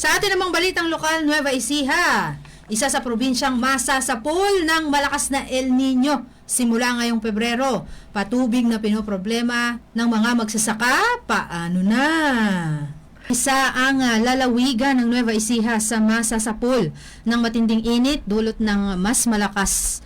Sa atin namang balitang lokal, Nueva Ecija. Isa sa probinsyang masasapol ng malakas na El Nino simula ngayong Pebrero. Patubig na pinoproblema ng mga magsasaka, paano na? Isa ang lalawigan ng Nueva Ecija sa masasapol ng matinding init dulot ng mas malakas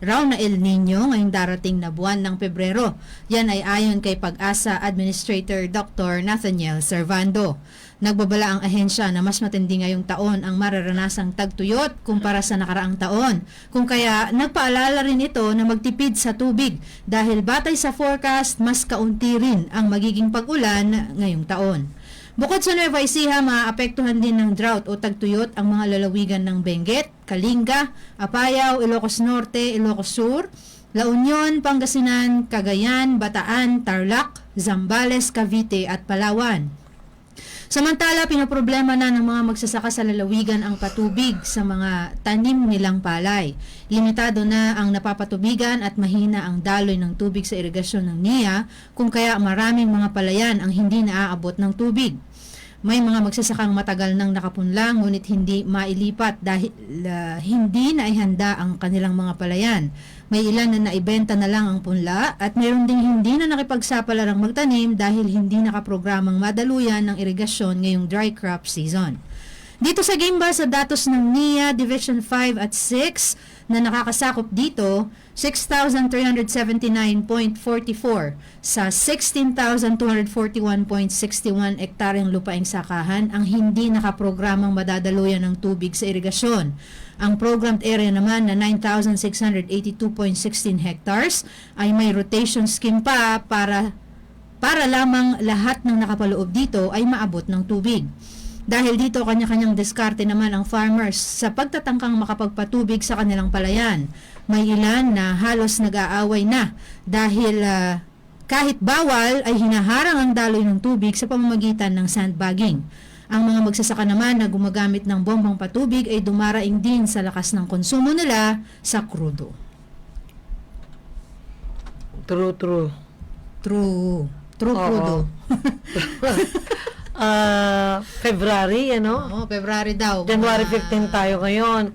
raw na El Nino ngayong darating na buwan ng Pebrero. Yan ay ayon kay Pag-asa Administrator Dr. Nathaniel Servando. Nagbabala ang ahensya na mas matindi ngayong taon ang mararanasang tagtuyot kumpara sa nakaraang taon. Kung kaya nagpaalala rin ito na magtipid sa tubig dahil batay sa forecast mas kaunti rin ang magiging pag-ulan ngayong taon. Bukod sa Nueva Ecija, maapektuhan din ng drought o tagtuyot ang mga lalawigan ng Benguet, Kalinga, Apayao, Ilocos Norte, Ilocos Sur, La Union, Pangasinan, Cagayan, Bataan, Tarlac, Zambales, Cavite at Palawan. Samantala, pinoproblema na ng mga magsasaka sa lalawigan ang patubig sa mga tanim nilang palay. Limitado na ang napapatubigan at mahina ang daloy ng tubig sa irigasyon ng NIA kung kaya maraming mga palayan ang hindi naaabot ng tubig. May mga magsasakang matagal nang nakapunlang ngunit hindi mailipat dahil ah, hindi na ihanda ang kanilang mga palayan. May ilan na naibenta na lang ang punla at mayroon ding hindi na nakipagsapalaran magtanim dahil hindi nakaprogramang madaluyan ng irigasyon ngayong dry crop season. Dito sa Gimba sa datos ng NIA Division 5 at 6 na nakakasakop dito 6,379.44 sa 16,241.61 ektaryang lupaing sakahan ang hindi nakaprogramang madadaluyan ng tubig sa irigasyon. Ang programmed area naman na 9,682.16 hectares ay may rotation scheme pa para para lamang lahat ng nakapaloob dito ay maabot ng tubig. Dahil dito kanya-kanyang diskarte naman ang farmers sa pagtatangkang makapagpatubig sa kanilang palayan. May ilan na halos nag-aaway na dahil ah, kahit bawal ay hinaharang ang daloy ng tubig sa pamamagitan ng sandbagging. Ang mga magsasaka naman na gumagamit ng bombang patubig ay dumaraing din sa lakas ng konsumo nila sa krudo. True, true. True. True Oo. krudo. Ah, February, ano? Oo, February daw. January Mga- 15 tayo ngayon.